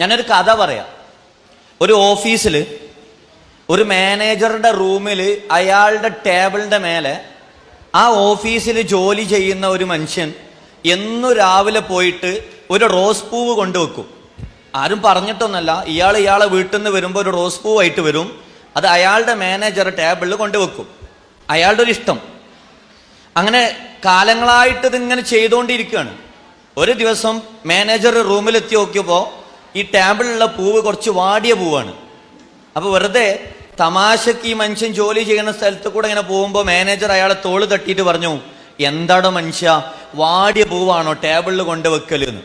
ഞാനൊരു കഥ പറയാം. ഒരു ഓഫീസിൽ ഒരു മാനേജറുടെ റൂമിൽ അയാളുടെ ടേബിളിന്റെ മേലെ ആ ഓഫീസിൽ ജോലി ചെയ്യുന്ന ഒരു മനുഷ്യൻ എന്നു രാവിലെ പോയിട്ട് ഒരു റോസ് പൂവ് കൊണ്ടുവെക്കും ആരും പറഞ്ഞിട്ടൊന്നല്ല ഇയാൾ ഇയാളെ വീട്ടിൽ നിന്ന് വരുമ്പോൾ ഒരു റോസ് പൂവായിട്ട് വരും. അത് അയാളുടെ മാനേജർ ടേബിളിൽ കൊണ്ടുവെക്കും അയാളുടെ ഒരു ഇഷ്ടം. അങ്ങനെ കാലങ്ങളായിട്ട് ഇതിങ്ങനെ ചെയ്തുകൊണ്ടിരിക്കുകയാണ് ഒരു ദിവസം മാനേജർ റൂമിലെത്തി നോക്കിയപ്പോൾ ഈ ടേബിളിലുള്ള പൂവ് കുറച്ച് വാടിയ പൂവാണ്. അപ്പൊ വെറുതെ തമാശക്ക് ഈ മനുഷ്യൻ ജോലി ചെയ്യുന്ന സ്ഥലത്ത് കൂടെ ഇങ്ങനെ പോകുമ്പോൾ മാനേജർ അയാളെ തോൾ തട്ടിയിട്ട് പറഞ്ഞു എന്താടോ മനുഷ്യ വാടിയ പൂവാണോ ടേബിളിൽ കൊണ്ട് വെക്കലെന്ന്?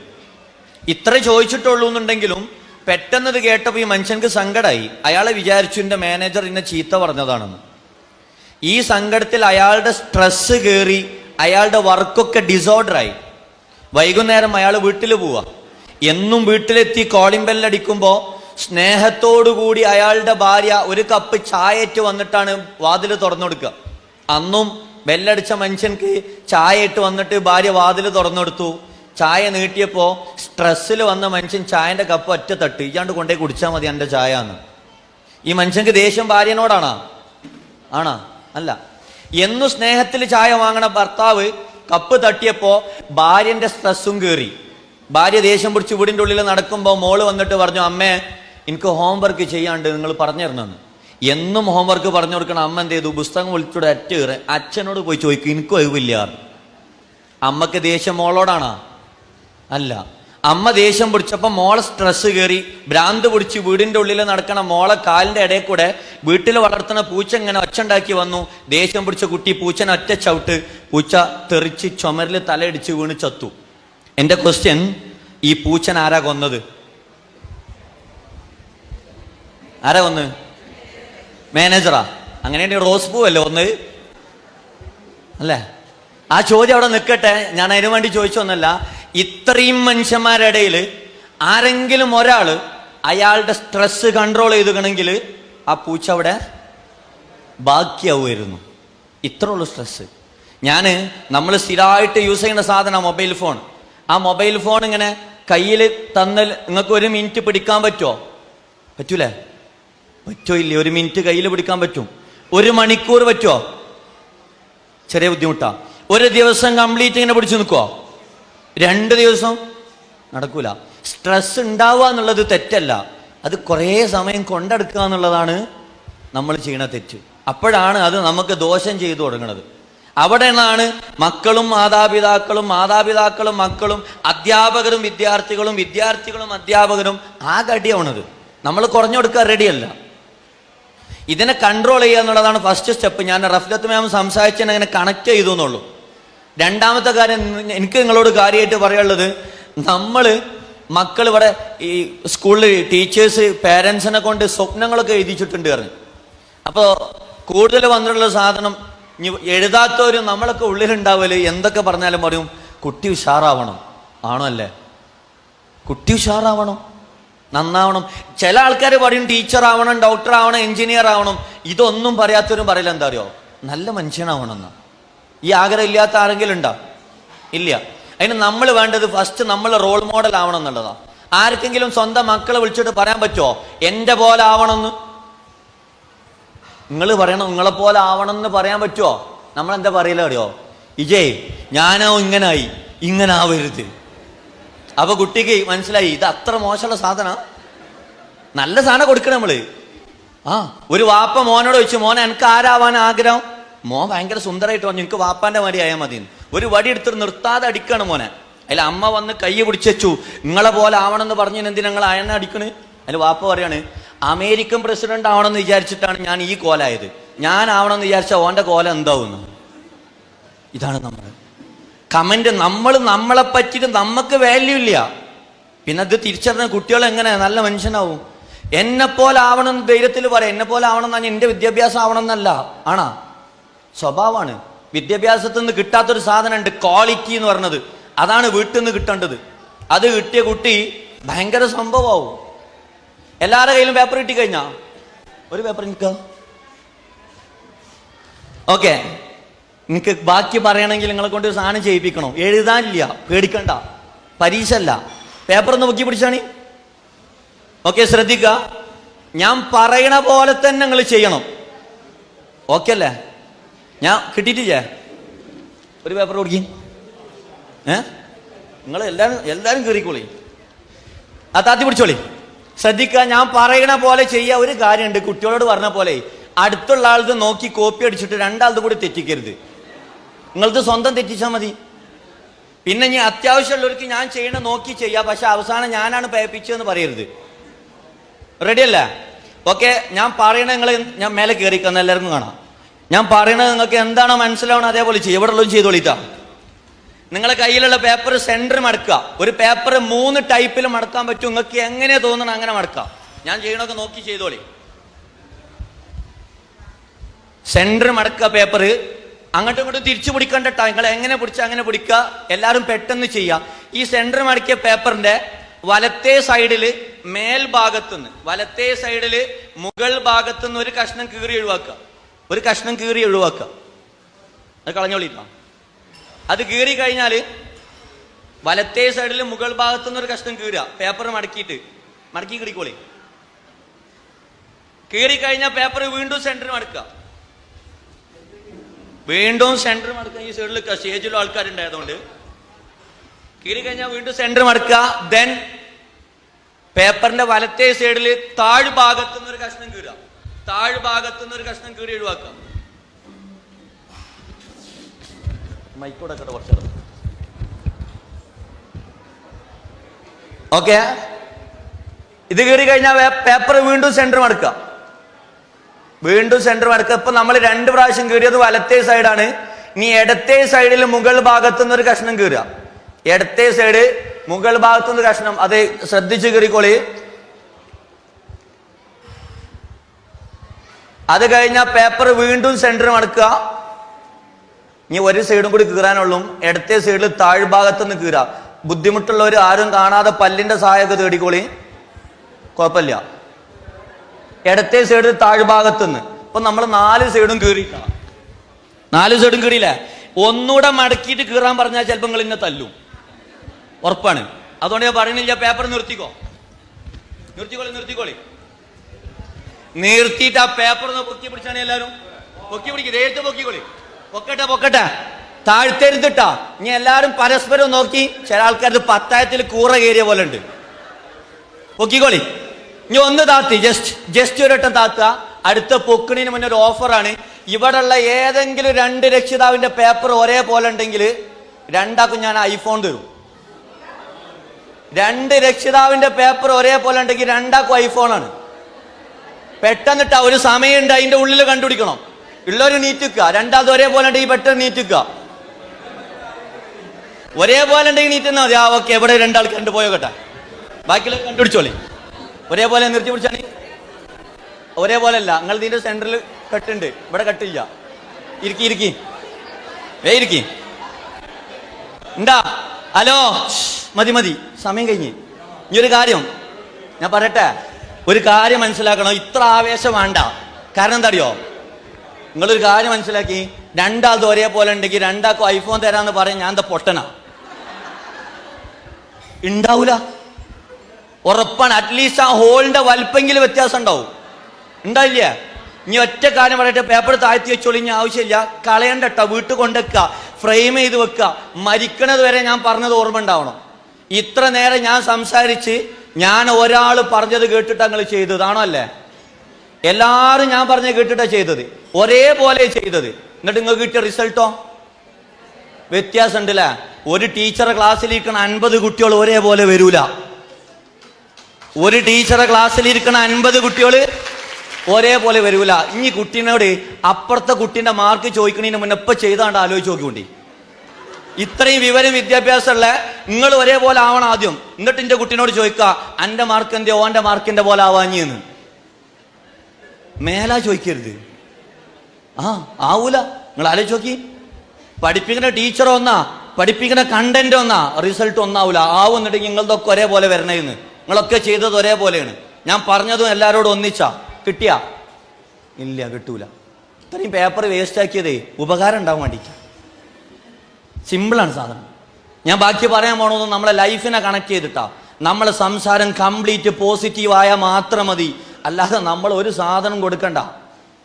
ഇത്ര ചോദിച്ചിട്ടുള്ളൂ എന്നുണ്ടെങ്കിലും പെട്ടെന്ന് ഇത് കേട്ടപ്പോൾ ഈ മനുഷ്യൻക്ക് സങ്കടമായി അയാളെ വിചാരിച്ചു എന്റെ മാനേജർ ഇന്നെ ചീത്ത പറഞ്ഞതാണെന്ന്. ഈ സങ്കടത്തിൽ അയാളുടെ സ്ട്രെസ് കയറി അയാളുടെ വർക്കൊക്കെ ഡിസോർഡറായി വൈകുന്നേരം അയാൾ വീട്ടിൽ പോവാ. എന്നും വീട്ടിലെത്തി കോളിംഗ് ബെല്ലടിക്കുമ്പോൾ സ്നേഹത്തോടുകൂടി അയാളുടെ ഭാര്യ ഒരു കപ്പ് ചായയിട്ട് വന്നിട്ടാണ് വാതിൽ തുറന്നു കൊടുക്കുക അന്നും ബെല്ലടിച്ച മനുഷ്യൻക്ക് ചായ ഇട്ട് വന്നിട്ട് ഭാര്യ വാതിൽ തുറന്നെടുത്തു. ചായ നീട്ടിയപ്പോ സ്ട്രെസ്സിൽ വന്ന മനുഷ്യൻ ചായന്റെ കപ്പ് ഒറ്റ തട്ട്. ഇയാണ്ട് കൊണ്ടേ കുടിച്ചാൽ മതി എന്റെ ചായ എന്ന് ഈ മനുഷ്യൻക്ക് ദേഷ്യം ഭാര്യനോടാണോ? ആണോ? അല്ല. എന്നു സ്നേഹത്തിൽ ചായ വാങ്ങണ ഭർത്താവ് കപ്പ് തട്ടിയപ്പോ ഭാര്യന്റെ സ്ട്രെസ്സും കയറി ഭാര്യ ദേഷ്യം പിടിച്ച് വീടിന്റെ ഉള്ളിൽ നടക്കുമ്പോൾ മോൾ വന്നിട്ട് പറഞ്ഞു അമ്മേ എനിക്ക് ഹോംവർക്ക് ചെയ്യാണ്ട് നിങ്ങൾ പറഞ്ഞു തരണമെന്ന് എന്നും ഹോംവർക്ക് പറഞ്ഞു കൊടുക്കണം. അമ്മ എന്ത് ചെയ്തു? പുസ്തകം വിളിച്ചൂടെ അറ്റ കയറി അച്ഛനോട് പോയി ചോദിക്കും എനിക്കും ഒഴിവില്ല. അമ്മയ്ക്ക് ദേഷ്യം മോളോടാണോ? അല്ല. അമ്മ ദേഷ്യം പിടിച്ചപ്പോൾ മോളെ സ്ട്രെസ് കയറി ഭ്രാന്ത് പിടിച്ച് വീടിന്റെ ഉള്ളിൽ നടക്കണ മോളെ കാലിന്റെ ഇടയിൽ കൂടെ വീട്ടിൽ വളർത്തുന്ന പൂച്ച ഇങ്ങനെ ഒച്ചുണ്ടാക്കി വന്നു. ദേഷ്യം പിടിച്ച കുട്ടി പൂച്ചനെ ഒറ്റ ചവിട്ട് പൂച്ച തെറിച്ച് ചുമരിൽ തലയിടിച്ച് വീണ് ചത്തു. എന്റെ ക്വസ്റ്റ്യൻ ഈ പൂച്ചൻ ആരാ കൊന്നത്? ആരാ കൊന്ന്? മാനേജറാ അങ്ങനെയാണെങ്കിൽ റോസ് പൂ അല്ലേ ഒന്ന് അല്ലേ? ആ ചോദ്യം അവിടെ നിൽക്കട്ടെ. ഞാൻ അതിനു വേണ്ടി ചോദിച്ചൊന്നല്ല ഇത്രയും മനുഷ്യന്മാരുടെ ഇടയിൽ ആരെങ്കിലും ഒരാൾ അയാളുടെ സ്ട്രെസ് കൺട്രോൾ ചെയ്തുകണമെങ്കിൽ ആ പൂച്ച അവിടെ ബാക്കിയാവുമായിരുന്നു. ഇത്രയുള്ളൂ സ്ട്രെസ് ഞാൻ നമ്മൾ സ്ഥിരമായിട്ട് യൂസ് ചെയ്യുന്ന സാധനം മൊബൈൽ ഫോൺ. ആ മൊബൈൽ ഫോൺ ഇങ്ങനെ കയ്യിൽ തന്നൽ നിങ്ങൾക്ക് ഒരു മിനിറ്റ് പിടിക്കാൻ പറ്റുമോ പറ്റൂലേ? പറ്റോ ഇല്ലേ? ഒരു മിനിറ്റ് കയ്യിൽ പിടിക്കാൻ പറ്റും. ഒരു മണിക്കൂർ പറ്റുമോ ചെറിയ ബുദ്ധിമുട്ടാ. ഒരു ദിവസം കംപ്ലീറ്റ് ഇങ്ങനെ പിടിച്ചു നിൽക്കുവോ? രണ്ട് ദിവസം നടക്കൂല. സ്ട്രെസ് ഉണ്ടാവുക എന്നുള്ളത് തെറ്റല്ല. അത് കുറേ സമയം കൊണ്ടെടുക്കുക എന്നുള്ളതാണ് നമ്മൾ ചെയ്യണ തെറ്റ്. അപ്പോഴാണ് അത് നമുക്ക് ദോഷം ചെയ്തു തുടങ്ങുന്നത് അവിടെ നിന്നാണ് മക്കളും മാതാപിതാക്കളും മാതാപിതാക്കളും മക്കളും അധ്യാപകരും വിദ്യാർത്ഥികളും വിദ്യാർത്ഥികളും അധ്യാപകരും ആ കടിയാവണത് നമ്മൾ കുറഞ്ഞു കൊടുക്കാൻ റെഡിയല്ല ഇതിനെ കൺട്രോൾ ചെയ്യുക എന്നുള്ളതാണ് ഫസ്റ്റ് സ്റ്റെപ്പ് ഞാൻ റഫ്ലത്ത് മാം സംസാരിച്ചതിനെ അങ്ങനെ കണക്ട് ചെയ്തു എന്നുള്ളൂ. രണ്ടാമത്തെ കാര്യം എനിക്ക് നിങ്ങളോട് കാര്യമായിട്ട് പറയാനുള്ളത് നമ്മൾ മക്കൾ ഇവിടെ ഈ സ്കൂളിൽ ടീച്ചേഴ്സ് പേരൻസിനെ കൊണ്ട് സ്വപ്നങ്ങളൊക്കെ എഴുതിച്ചിട്ടുണ്ട് പറഞ്ഞു. അപ്പോൾ കൂടുതൽ വന്നിട്ടുള്ള സാധനം എഴുതാത്തവരും നമ്മളൊക്കെ ഉള്ളിലുണ്ടാവൽ എന്തൊക്കെ പറഞ്ഞാലും പറയും കുട്ടി ഉഷാറാവണം. ആണോ അല്ലേ കുട്ടി ഉഷാറാവണം. നന്നാവണം. ചില ആൾക്കാർ പറയും ടീച്ചർ ആവണം ഡോക്ടർ ആവണം എഞ്ചിനീയർ ആവണം ഇതൊന്നും പറയാത്തവരും പറയില്ല. എന്താ അറിയോ? നല്ല മനുഷ്യനാവണം എന്നാ ഈ ആഗ്രഹം ഇല്ലാത്ത ആരെങ്കിലും ഉണ്ടോ? ഇല്ല. അതിന് നമ്മൾ വേണ്ടത് ഫസ്റ്റ് നമ്മൾ റോൾ മോഡൽ ആവണം എന്നുള്ളതാ. ആർക്കെങ്കിലും സ്വന്തം മക്കളെ വിളിച്ചിട്ട് പറയാൻ പറ്റുമോ എന്റെ പോലെ ആവണമെന്ന്. നിങ്ങൾ പറയണം നിങ്ങളെ പോലെ ആവണം എന്ന് പറയാൻ പറ്റുമോ നമ്മൾ എന്താ പറയില്ല അറിയോ? ഇജയ് ഞാനോ ഇങ്ങനായി ഇങ്ങനെ ആവരുത് അപ്പൊ കുട്ടിക്ക് മനസ്സിലായി ഇത് അത്ര മോശമുള്ള സാധന. നല്ല സാധനം കൊടുക്കണം നമ്മൾ. ആ ഒരു വാപ്പ മോനോട് ചോദിച്ചു മോനെ എനിക്ക് ആരാവാൻ ആഗ്രഹം? മോൻ ഭയങ്കര സുന്ദരമായിട്ട് പറഞ്ഞു എനിക്ക് വാപ്പാന്റെ മടി ആയാൽ മതി. ഒരു വടി എടുത്തിട്ട് നിർത്താതെ അടിക്കാണ് മോനെ. അതിൽ അമ്മ വന്ന് കൈ പിടിച്ചു നിങ്ങളെ പോലെ ആവണമെന്ന് പറഞ്ഞു എന്തിനാ നിങ്ങൾ അടിക്കണ്? അതിൽ വാപ്പ പറയാണ് അമേരിക്കൻ പ്രസിഡന്റ് ആവണമെന്ന് വിചാരിച്ചിട്ടാണ് ഞാൻ ഈ കോലായത്. ഞാൻ ആവണമെന്ന് വിചാരിച്ച ഓന്റെ കോല എന്താവുന്നു? ഇതാണ് നമ്മൾ കമന്റ് നമ്മൾ നമ്മളെ പറ്റിയിട്ട് നമുക്ക് വാല്യൂ ഇല്ല. പിന്നെ അത് തിരിച്ചറിഞ്ഞ കുട്ടികൾ എങ്ങനെ നല്ല മനുഷ്യനാവും. എന്നെ പോലെ ആവണം ധൈര്യത്തിൽ പറയാം. എന്നെ പോലെ ആവണം എന്നാണ് എന്റെ വിദ്യാഭ്യാസം ആവണം എന്നല്ല. ആണാ? സ്വഭാവമാണ്. വിദ്യാഭ്യാസത്തിൽ നിന്ന് കിട്ടാത്തൊരു സാധനമുണ്ട് ക്വാളിറ്റി എന്ന് പറഞ്ഞത്. അതാണ് വീട്ടിൽ നിന്ന് കിട്ടേണ്ടത്. അത് കിട്ടിയ കുട്ടി ഭയങ്കര സംഭവമാവും. എല്ലാവരുടെ കയ്യിലും പേപ്പർ കിട്ടി കഴിഞ്ഞാ? ഒരു പേപ്പർ എനിക്ക് ഓക്കെ നിങ്ങൾക്ക് ബാക്കി പറയണമെങ്കിൽ നിങ്ങളെ കൊണ്ട് ഒരു സാധനം ചെയ്യിപ്പിക്കണോ. എഴുതാനില്ല. പേടിക്കണ്ട. പരീക്ഷ അല്ല പേപ്പർ ഒന്ന് മുക്കി പിടിച്ചാണി ഓക്കെ ശ്രദ്ധിക്ക. ഞാൻ പറയണ പോലെ തന്നെ നിങ്ങൾ ചെയ്യണം. ഓക്കെ അല്ലേ? ഞാൻ കിട്ടിയിട്ടില്ലേ? ഒരു പേപ്പർ കൊടുക്കി. ഏ? നിങ്ങൾ എല്ലാവരും എല്ലാവരും കയറിക്കോളി ആ താത്തി പിടിച്ചോളി. ശ്രദ്ധിക്കുക ഞാൻ പറയണ പോലെ ചെയ്യുക ഒരു കാര്യമുണ്ട് കുട്ടികളോട് പറഞ്ഞ പോലെ. അടുത്തുള്ള ആളത് നോക്കി കോപ്പി അടിച്ചിട്ട് രണ്ടാളത് കൂടി തെറ്റിക്കരുത്. നിങ്ങൾക്ക് സ്വന്തം തെറ്റിച്ചാൽ മതി. പിന്നെ ഇനി അത്യാവശ്യമുള്ളവർക്ക് ഞാൻ ചെയ്യണ നോക്കി ചെയ്യാം. പക്ഷെ അവസാനം ഞാനാണ് പേപ്പിച്ചതെന്ന് പറയരുത്. റെഡി അല്ല? ഓക്കെ ഞാൻ പറയണത് നിങ്ങൾ ഞാൻ മേലെ കയറിക്കുന്ന എല്ലാവർക്കും കാണാം. ഞാൻ പറയണത് നിങ്ങൾക്ക് എന്താണോ മനസ്സിലാവണം അതേപോലെ ചെയ്യും. ഇവിടെ ഉള്ളതും ചെയ്തോളിട്ടാ. നിങ്ങളെ കയ്യിലുള്ള പേപ്പർ സെന്റർ മടക്കുക. ഒരു പേപ്പർ മൂന്ന് ടൈപ്പിൽ മടക്കാൻ പറ്റും. നിങ്ങൾക്ക് എങ്ങനെ തോന്നണം അങ്ങനെ മടക്കാം. ഞാൻ ചെയ്യണമൊക്കെ നോക്കി ചെയ്തോളി. സെന്റർ മടക്കുക പേപ്പർ അങ്ങോട്ടും ഇങ്ങോട്ടും തിരിച്ചു പിടിക്കേണ്ട ട്ടോ. നിങ്ങൾ എങ്ങനെ പിടിച്ച അങ്ങനെ പിടിക്കുക. എല്ലാവരും പെട്ടെന്ന് ചെയ്യുക. ഈ സെന്റർ മടക്കിയ പേപ്പറിന്റെ വലത്തേ സൈഡിൽ മേൽഭാഗത്തുനിന്ന് വലത്തേ സൈഡിൽ മുകൾ ഭാഗത്തുനിന്ന് ഒരു കഷ്ണം കീറി ഒഴിവാക്കുക. ഒരു കഷ്ണം കീറി ഒഴിവാക്കുക. അത് കളഞ്ഞോളിട്ടോ? അത് കീറി കഴിഞ്ഞാൽ വലത്തേ സൈഡിൽ മുകൾ ഭാഗത്തുനിന്ന് ഒരു കഷ്ണം കീറുക. പേപ്പർ മടക്കിയിട്ട്. മടക്കി കിടിക്കോളി കീറി കഴിഞ്ഞാൽ പേപ്പർ വീണ്ടും സെന്ററിൽ മടക്കുക. വീണ്ടും സെന്റർ മടക്കുക. ഈ സൈഡിൽ സ്റ്റേജിലും ആൾക്കാരുണ്ടായതുകൊണ്ട്. കീറി കഴിഞ്ഞാൽ വീണ്ടും സെന്റർ മടക്കുക. ദെൻ പേപ്പറിന്റെ വലത്തേ സൈഡിൽ താഴ് ഭാഗത്തുനിന്ന് ഒരു കഷ്ണം കീറുക. താഴ് ഭാഗത്തുനിന്ന് ഒരു കഷ്ണം കീറി ഒഴിവാക്കുക. മൈക്കോടെ കുറച്ച് ഓക്കെ ഇത് കയറി കഴിഞ്ഞാൽ പേപ്പർ വീണ്ടും സെന്റർ മടക്കുക വീണ്ടും സെന്റർ മടക്കുക ഇപ്പൊ നമ്മൾ രണ്ട് പ്രാവശ്യം കീറിയത് വലത്തേ സൈഡാണ് ഇനി ഇടത്തേ സൈഡിൽ മുകൾ ഭാഗത്തുനിന്ന് ഒരു കഷ്ണം കീറുക. ഇടത്തേ സൈഡ് മുകൾ ഭാഗത്തു നിന്ന് കഷ്ണം. അത് ശ്രദ്ധിച്ച് കീറിക്കോളി. അത് കഴിഞ്ഞാൽ പേപ്പർ വീണ്ടും സെന്റർ മടക്കുക ഇനി ഒരു സൈഡും കൂടി കീറാനുള്ളൂ. ഇടത്തെ സൈഡിൽ താഴ്ഭാഗത്ത് നിന്ന് കീറാം ബുദ്ധിമുട്ടുള്ളവർ ആരും കാണാതെ പല്ലിന്റെ സഹായമൊക്കെ തേടിക്കോളി. കുഴപ്പമില്ല. ഇടത്തെ സൈഡിൽ താഴ്ഭാഗത്തുനിന്ന് ഇപ്പൊ നമ്മൾ നാല് സൈഡും കീറി. നാല് സൈഡും കീറിയില്ലേ? ഒന്നുകൂടെ മടക്കിയിട്ട് കീറാൻ പറഞ്ഞാൽ ചിലപ്പോൾ നിങ്ങൾ ഇന്നെ തല്ലും. ഉറപ്പാണ്. അതുകൊണ്ട് ഞാൻ പറയണില്ല പേപ്പർ നിർത്തിക്കോ? നിർത്തിക്കോളി നിർത്തിക്കോളി. നിർത്തിയിട്ട് ആ പേപ്പർ ഒന്ന് പൊക്കി പിടിച്ചാണ് എല്ലാവരും പൊക്കി പിടിക്കും പൊക്കിക്കോളി. പൊക്കട്ടെ പൊക്കട്ടെ. താഴ്ത്തരുതിട്ടാ. ഇനി എല്ലാരും പരസ്പരം നോക്കി ചില ആൾക്കാർക്ക് പത്തായത്തിൽ കൂറ കയറിയ പോലെ ഉണ്ട് പൊക്കിക്കോളി. ഇനി ഒന്ന് താത്തി ജസ്റ്റ് ജസ്റ്റ് ഒരു താത്ത അടുത്ത പൊക്കിണിന് മുന്നേ ഒരു ഓഫറാണ് ഇവിടെയുള്ള ഏതെങ്കിലും രണ്ട് രക്ഷിതാവിന്റെ പേപ്പർ ഒരേ പോലെ ഉണ്ടെങ്കിൽ രണ്ടാക്കും ഞാൻ ഐഫോൺ തരും. രണ്ട് രക്ഷിതാവിന്റെ പേപ്പർ ഒരേ പോലെ ഉണ്ടെങ്കിൽ രണ്ടാക്കും ഐഫോണാണ് പെട്ടെന്നിട്ട് ഒരു സമയമുണ്ട് അതിന്റെ ഉള്ളിൽ കണ്ടുപിടിക്കണം. ഉള്ളൊരു നീറ്റിക്കുക. രണ്ടാമത് ഒരേപോലെ ഉണ്ടെങ്കിൽ പെട്ടെന്ന് നീറ്റിക്കുക. ഒരേപോലെ ഉണ്ടെങ്കിൽ നീറ്റുന്നാ മതി. ആ ഓക്കെ എവിടെ രണ്ടാൾ കണ്ടുപോയോ കേട്ടെ ബാക്കിയുള്ള കണ്ടുപിടിച്ചോളി. ഒരേപോലെ നിർത്തി പിടിച്ചാൽ ഒരേപോലെ അല്ല. നിങ്ങൾ ഇതിന്റെ സെന്ററിൽ കെട്ടുണ്ട്. ഇവിടെ കെട്ടില്ല. ഇരിക്കി ഇരിക്കി. വേ ഇരിക്കി. ഉണ്ടാ ഹലോ? മതി മതി. സമയം കഴിഞ്ഞ്. ഇനി ഒരു കാര്യം. ഞാൻ പറയട്ടെ? ഒരു കാര്യം മനസ്സിലാക്കണം. ഇത്ര ആവേശം വേണ്ട. കാരണം എന്താ അറിയോ? നിങ്ങളൊരു കാര്യം മനസ്സിലാക്കി? രണ്ടാൾത് ഒരേപോലെ ഉണ്ടെങ്കിൽ രണ്ടാൾക്കും ഐഫോൺ തരാന്ന് പറയും ഞാൻ എന്താ പൊട്ടനാ. ഉണ്ടാവൂല ഉറപ്പാണ്. അറ്റ്ലീസ്റ്റ് ആ ഹോളിന്റെ വലിപ്പെങ്കിലും വ്യത്യാസം ഉണ്ടാവും. ഉണ്ടായില്ല ഇനി ഒറ്റ കാര്യം പറയട്ടെ. പേപ്പർ താഴ്ത്തി വെച്ചോളി ഇനി ആവശ്യമില്ല. കളയണ്ട കേട്ടോ വീട്ടിൽ കൊണ്ടുവെക്കുക. ഫ്രെയിം ചെയ്ത് വെക്കുക. മരിക്കണത് വരെ ഞാൻ പറഞ്ഞത് ഓർമ്മ ഉണ്ടാവണം. ഇത്ര നേരം ഞാൻ സംസാരിച്ച് ഞാൻ ഒരാൾ പറഞ്ഞത് കേട്ടിട്ട് നിങ്ങൾ ചെയ്തതാണോ അല്ലേ? എല്ലാവരും ഞാൻ പറഞ്ഞ കേട്ടിട്ടാ ചെയ്തത്. ഒരേപോലെ ചെയ്തത്. എന്നിട്ട് നിങ്ങൾക്ക് കിട്ടിയ റിസൾട്ടോ? വ്യത്യാസം ഉണ്ടല്ലേ ഒരു ടീച്ചറെ ക്ലാസ്സിലിരിക്കണ അൻപത് കുട്ടികൾ ഒരേപോലെ വരൂല. ഒരു ടീച്ചറെ ക്ലാസ്സിലിരിക്കണ അൻപത് കുട്ടികൾ ഒരേപോലെ വരൂല. ഇനി കുട്ടീനോട് അപ്പുറത്തെ കുട്ടീന്റെ മാർക്ക് ചോദിക്കണതിന് മുന്നേ ഇപ്പൊ ചെയ്താണ്ട് ആലോചിച്ച് നോക്കിക്കൊണ്ടി. ഇത്രയും വിവരം വിദ്യാഭ്യാസമുള്ള നിങ്ങൾ ഒരേപോലെ ആവണം ആദ്യം. എന്നിട്ട് എന്റെ കുട്ടീനോട് ചോദിക്കുക അന്റെ മാർക്ക് എന്റെ ഓന്റെ മാർക്കിന്റെ പോലെ ആവാഞ്ഞെന്ന്. മേലാ ചോദിക്കരുത്. ആ ആവൂല. നിങ്ങൾ ആലോചിച്ച് നോക്കി. പഠിപ്പിക്കുന്ന ടീച്ചർ ഒന്നാ പഠിപ്പിക്കുന്ന കണ്ടന്റ് ഒന്നാ റിസൾട്ട് ഒന്നാവൂല. ആവുന്നുണ്ടെങ്കിൽ നിങ്ങളതൊക്കെ ഒരേപോലെ വരണേന്ന്. നിങ്ങളൊക്കെ ചെയ്തത് ഒരേപോലെയാണ്. ഞാൻ പറഞ്ഞതും എല്ലാവരോടും ഒന്നിച്ചാ. കിട്ടിയാ? ഇല്ല കിട്ടൂല. ഇത്രയും പേപ്പർ വേസ്റ്റ് ആക്കിയതേ ഉപകാരം ഉണ്ടാവാൻ വേണ്ടിയിട്ടാണ് സിമ്പിളാണ് സാധനം. ഞാൻ ബാക്കി പറയാൻ പോണത് നമ്മളെ ലൈഫിനെ കണക്ട് ചെയ്തിട്ടാ. നമ്മളെ സംസാരം കംപ്ലീറ്റ് പോസിറ്റീവായാൽ മാത്രം മതി. അല്ലാതെ നമ്മൾ ഒരു സാധനം കൊടുക്കണ്ട.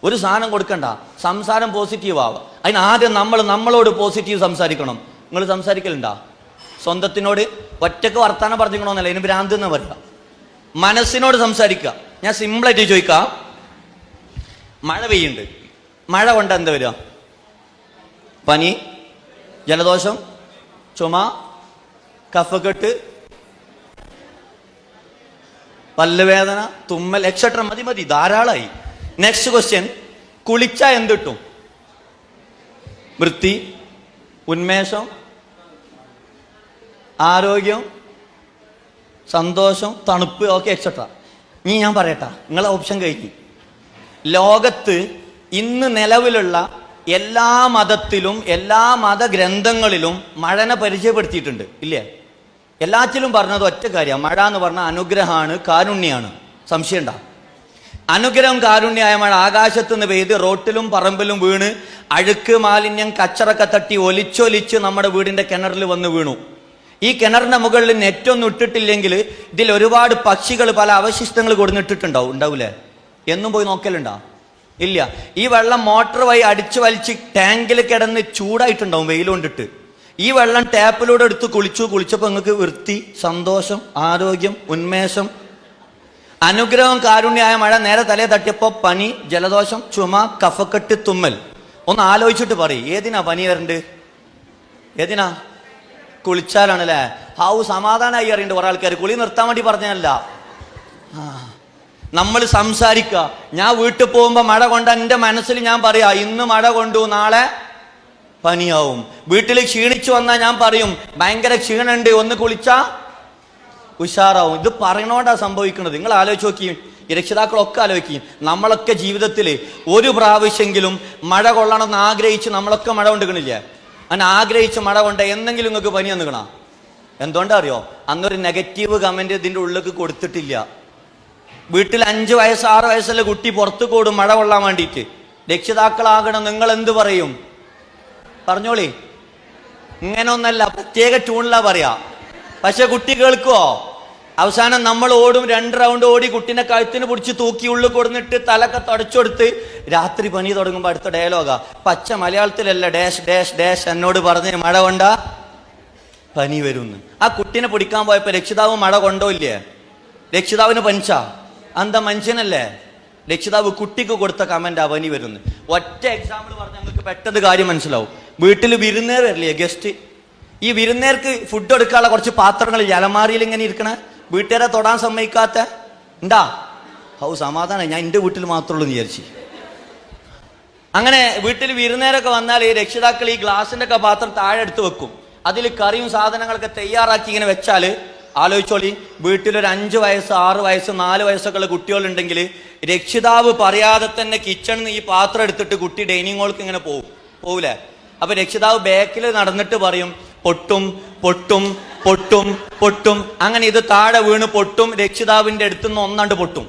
ഒരു സാധനം കൊടുക്കണ്ട. സംസാരം പോസിറ്റീവ് ആവുക അതിന് ആദ്യം നമ്മൾ നമ്മളോട് പോസിറ്റീവ് സംസാരിക്കണം. നിങ്ങൾ സംസാരിക്കലുണ്ടാ? സ്വന്തത്തിനോട് ഒറ്റയ്ക്ക് വർത്താനം പറഞ്ഞിരിക്കണമെന്നല്ല ഇതിന് ഭ്രാന്ത് എന്ന് പറയുക മനസ്സിനോട് സംസാരിക്കുക. ഞാൻ സിമ്പിളായിട്ട് ചോദിക്കാം. മഴ പെയ്യുന്നുണ്ട്. മഴ കൊണ്ട് എന്താ വരിക? പനി ജലദോഷം ചുമ കഫക്കെട്ട് പല്ലുവേദന തുമ്മൽ എക്സെട്ര മതി മതി. ധാരാളമായി നെക്സ്റ്റ് ക്വസ്റ്റ്യൻ കുളിച്ച എന്തിട്ടും? വൃത്തി ഉന്മേഷം ആരോഗ്യം സന്തോഷം തണുപ്പ് ഓക്കെ എക്സെട്ര ഇനി ഞാൻ പറയട്ടാ. നിങ്ങളെ ഓപ്ഷൻ കഴിഞ്ഞു ലോകത്ത് ഇന്ന് നിലവിലുള്ള എല്ലാ മതത്തിലും എല്ലാ മതഗ്രന്ഥങ്ങളിലും മഴനെ പരിചയപ്പെടുത്തിയിട്ടുണ്ട്. ഇല്ലേ? എല്ലാറ്റിലും പറഞ്ഞത് ഒറ്റ കാര്യം. മഴ എന്ന് പറഞ്ഞാൽ അനുഗ്രഹമാണ് കാരുണ്യാണ്. സംശയം ഉണ്ടാ? അനുഗ്രഹം കാരുണ്യായ മഴ. ആകാശത്ത് നിന്ന് പെയ്ത് റോട്ടിലും പറമ്പിലും വീണ് അഴുക്ക് മാലിന്യം കച്ചറൊക്കെ തട്ടി ഒലിച്ചൊലിച്ച് നമ്മുടെ വീടിന്റെ കിണറിൽ വന്ന് വീണു. ഈ കിണറിന്റെ മുകളിൽ നെറ്റൊന്നും ഇട്ടിട്ടില്ലെങ്കിൽ ഇതിൽ ഒരുപാട് പക്ഷികൾ പല അവശിഷ്ടങ്ങൾ കൊടുന്നിട്ടിട്ടുണ്ടാവും. ഉണ്ടാവില്ലേ എന്നും പോയി നോക്കലുണ്ടോ? ഇല്ല. ഈ വെള്ളം മോട്ടർ വഴി അടിച്ചു വലിച്ച് ടാങ്കിൽ കിടന്ന് ചൂടായിട്ടുണ്ടാവും വെയിൽ കൊണ്ടിട്ട്. ഈ വെള്ളം ടാപ്പിലൂടെ എടുത്ത് കുളിച്ചു. കുളിച്ചപ്പോൾ നിങ്ങൾക്ക് വൃത്തി സന്തോഷം ആരോഗ്യം ഉന്മേഷം അനുഗ്രഹം കാരുണ്യായ മഴ നേരെ തലേ തട്ടിയപ്പോൾ പനി ജലദോഷം ചുമ കഫക്കെട്ട് തുമ്മൽ. ഒന്ന് ആലോചിച്ചിട്ട് പറയും ഏതിനാ പനി വരണ്ട്? ഏതിനാ? കുളിച്ചാലാണല്ലേ? ഹാവു സമാധാനമായി അറിയണ്ട് കുറെ ആൾക്കാർ കുളി നിർത്താൻ വേണ്ടി പറഞ്ഞല്ല നമ്മൾ സംസാരിക്കുക ഞാൻ വീട്ടിൽ പോകുമ്പോൾ മഴ കൊണ്ട് എന്റെ മനസ്സിൽ ഞാൻ പറയാ ഇന്ന് മഴ കൊണ്ടു നാളെ പനിയാവും. വീട്ടിൽ ക്ഷീണിച്ചു വന്നാൽ ഞാൻ പറയും ഭയങ്കര ക്ഷീണുണ്ട് ഒന്ന് കുളിച്ചാ? ഉഷാറാവും. ഇത് പറയണോണ്ടാ സംഭവിക്കുന്നത് നിങ്ങൾ ആലോചിച്ച് നോക്കിയും രക്ഷിതാക്കളൊക്കെ ആലോചിക്കും. നമ്മളൊക്കെ ജീവിതത്തിൽ ഒരു പ്രാവശ്യമെങ്കിലും മഴ കൊള്ളണമെന്ന് ആഗ്രഹിച്ച് നമ്മളൊക്കെ മഴ കൊണ്ടുക്കണില്ലേ അങ്ങനെ ആഗ്രഹിച്ച് മഴ കൊണ്ട എന്തെങ്കിലും നിങ്ങൾക്ക് പനി വന്നുകണ എന്തുകൊണ്ടാ അറിയോ അന്നൊരു നെഗറ്റീവ് കമന്റ് ഇതിന്റെ ഉള്ളിലേക്ക് കൊടുത്തിട്ടില്ല. വീട്ടിൽ അഞ്ച് വയസ്സ് ആറ് വയസ്സുള്ള കുട്ടി പുറത്തു കൂടും മഴ കൊള്ളാൻ വേണ്ടിയിട്ട്. രക്ഷിതാക്കളാകണം നിങ്ങൾ എന്ത് പറയും? പറഞ്ഞോളി. ഇങ്ങനൊന്നല്ല പ്രത്യേക ട്യൂണിലാ പറയാ. പക്ഷെ കുട്ടി കേൾക്കുവോ? അവസാനം നമ്മൾ ഓടും രണ്ട് റൗണ്ട് ഓടി കുട്ടീനെ കഴുത്തിന് പിടിച്ച് തൂക്കി ഉള്ളിൽ കൊടുന്നിട്ട് തലക്കെ തുടച്ചുകൊടുത്ത് രാത്രി പനി തുടങ്ങുമ്പോൾ അടുത്ത ഡയലോഗാ പച്ച മലയാളത്തിലല്ല ഡാഷ് ഡാഷ് ഡാഷ് എന്നോട് പറഞ്ഞ് മഴ കൊണ്ട? പനി വരുന്നു. ആ കുട്ടീനെ പിടിക്കാൻ പോയപ്പോ രക്ഷിതാവ് മഴ കൊണ്ടോ ഇല്ലേ? രക്ഷിതാവിന് പനിച്ചാ? അന്ത മനുഷ്യനല്ലേ? രക്ഷിതാവ് കുട്ടിക്ക് കൊടുത്ത കമന്റ് അവനി വരുന്നു. ഒറ്റ എക്സാമ്പിൾ പറഞ്ഞാൽ നിങ്ങൾക്ക് പെട്ടെന്ന് കാര്യം മനസ്സിലാവും. വീട്ടിൽ വിരുന്നേർ വരില്ലേ ഗസ്റ്റ് ഈ വിരുന്നേർക്ക് ഫുഡ് എടുക്കാനുള്ള കുറച്ച് പാത്രങ്ങൾ ജലമാറിയിൽ ഇങ്ങനെ ഇരിക്കണ? വീട്ടുകാരെ തൊടാൻ സമ്മതിക്കാത്ത? ഉണ്ടാ ഹൗ സമാധാനം ഞാൻ എന്റെ വീട്ടിൽ മാത്രമേ ഉള്ളൂ എന്ന് വിചാരിച്ചു. അങ്ങനെ വീട്ടിൽ വിരുന്നേരൊക്കെ വന്നാൽ ഈ രക്ഷിതാക്കൾ ഈ ഗ്ലാസിന്റെ ഒക്കെ പാത്രം താഴെ എടുത്ത് വെക്കും. അതിൽ കറിയും സാധനങ്ങളൊക്കെ തയ്യാറാക്കി ഇങ്ങനെ വെച്ചാൽ ആലോചിച്ചോളി. വീട്ടിലൊരു അഞ്ച് വയസ്സ് ആറ് വയസ്സ് നാല് വയസ്സൊക്കെ ഉള്ള കുട്ടികളുണ്ടെങ്കിൽ രക്ഷിതാവ് പറയാതെ തന്നെ കിച്ചണിൽ നിന്ന് ഈ പാത്രം എടുത്തിട്ട് കുട്ടി ഡൈനിങ് ഹോൾക്ക് ഇങ്ങനെ പോകും പോവില്ലേ അപ്പൊ രക്ഷിതാവ് ബാക്കിൽ നടന്നിട്ട് പറയും പൊട്ടും പൊട്ടും പൊട്ടും പൊട്ടും. അങ്ങനെ ഇത് താഴെ വീണ് പൊട്ടും രക്ഷിതാവിന്റെ അടുത്തുനിന്ന് ഒന്നാണ്ട് പൊട്ടും.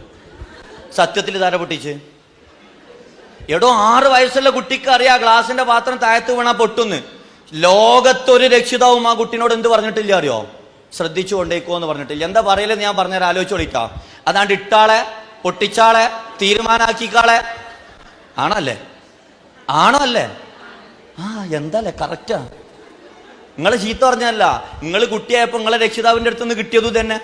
സത്യത്തിൽ താര പൊട്ടിച്ച്? എടോ ആറ് വയസ്സുള്ള കുട്ടിക്ക് അറിയാം ഗ്ലാസിന്റെ പാത്രം താഴത്ത് വീണാ പൊട്ടുന്ന്. ലോകത്തൊരു രക്ഷിതാവും ആ കുട്ടിനോട് എന്ത് പറഞ്ഞിട്ടില്ല അറിയോ? ശ്രദ്ധിച്ചു കൊണ്ടേക്കോ എന്ന് പറഞ്ഞിട്ടില്ല. എന്താ പറയലെന്ന് ഞാൻ പറഞ്ഞാൽ ആലോചിച്ചോളിക്കാം അതാണ്ട് ഇട്ടാളെ പൊട്ടിച്ചാളെ തീരുമാനാക്കിക്കാളെ. ആണല്ലേ? ആണോ അല്ലേ ആ എന്താല്ലേ? കറക്റ്റാ നിങ്ങൾ ചീത്ത പറഞ്ഞല്ല നിങ്ങൾ കുട്ടിയായപ്പോ നിങ്ങളെ രക്ഷിതാവിന്റെ അടുത്തുനിന്ന് കിട്ടിയതു തന്നെ